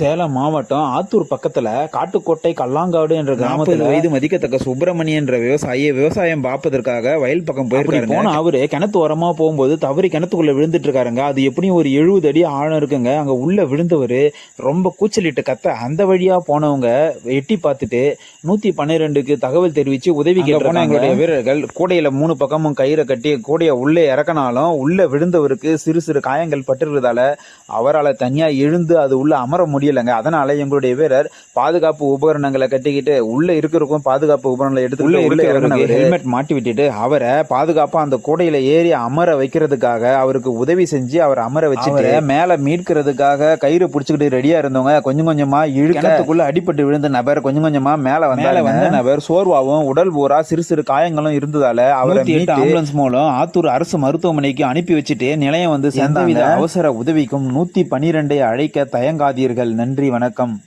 சேலம் மாவட்டம் ஆத்தூர் பக்கத்துல காட்டுக்கோட்டை கல்லாங்காடு என்ற கிராமத்துல வயது மதிக்கத்தக்க சுப்பிரமணியன் என்ற விவசாயி விவசாயம் பார்ப்பதற்காக வயல் பக்கம் அப்படி போயிருக்காருங்க. போன அவரு கிணத்து ஓரமா போகும்போது தவறி கிணத்துக்குள்ள விழுந்துட்டு இருக்காருங்க அது எப்படியும் ஒரு எழுபது அடி ஆழம் இருக்குங்க. அங்க உள்ள விழுந்தவர் ரொம்ப கூச்சலிட்டு கத்த அந்த வழியா போனவங்க எட்டி பார்த்துட்டு நூத்தி பன்னிரெண்டுக்கு தகவல் தெரிவிச்சு உதவி போன எங்களுடைய வீரர்கள் கூடையில மூணு பக்கமும் கயிறை கட்டி கூடைய உள்ளே இறக்கினாலும் உள்ள விழுந்தவருக்கு சிறு சிறு காயங்கள் பட்டிருக்கிறதால அவரால் தனியா எழுந்து அது உள்ள அமர முடியலைங்க. அதனால எங்களுடைய வீரர் பாதுகாப்பு உபகரணங்களை கட்டிக்கிட்டு உள்ள இருக்கிறக்கும் பாதுகாப்பு உபகரணங்களை எடுத்து உள்ள இருக்கிறவருக்கு ஹெல்மெட் மாட்டி விட்டுட்டு அவரை பாதுகாப்பா அந்த கூடையில ஏறி அமர வைக்கிறதுக்காக அவருக்கு உதவி செஞ்சு அவரை அமர வச்சுட்டு மேல மீட்கிறதுக்காக கயிறு பிடிச்சிக்கிட்டு ரெடியா இருந்தவங்க. கொஞ்சம் கொஞ்சமா இழுக்கத்துக்குள்ள அடிபட்டு விழுந்த நபர் கொஞ்சம் கொஞ்சமா மேல வந்தால வந்த நபர் சோர்வாவும் உடல் பூரா சிறு சிறு காயங்களும் இருந்ததால அவரை மீட்டு ஆம்புலன்ஸ் மூலம் ஆத்தூர் அரசு மருத்துவமனைக்கு அனுப்பி வச்சுட்டு நிலையம் வந்து எந்தவித அவசர உதவிக்கும் நூத்தி பனிரெண்டை அழைக்க தயங்காதீர்கள். நன்றி வணக்கம்.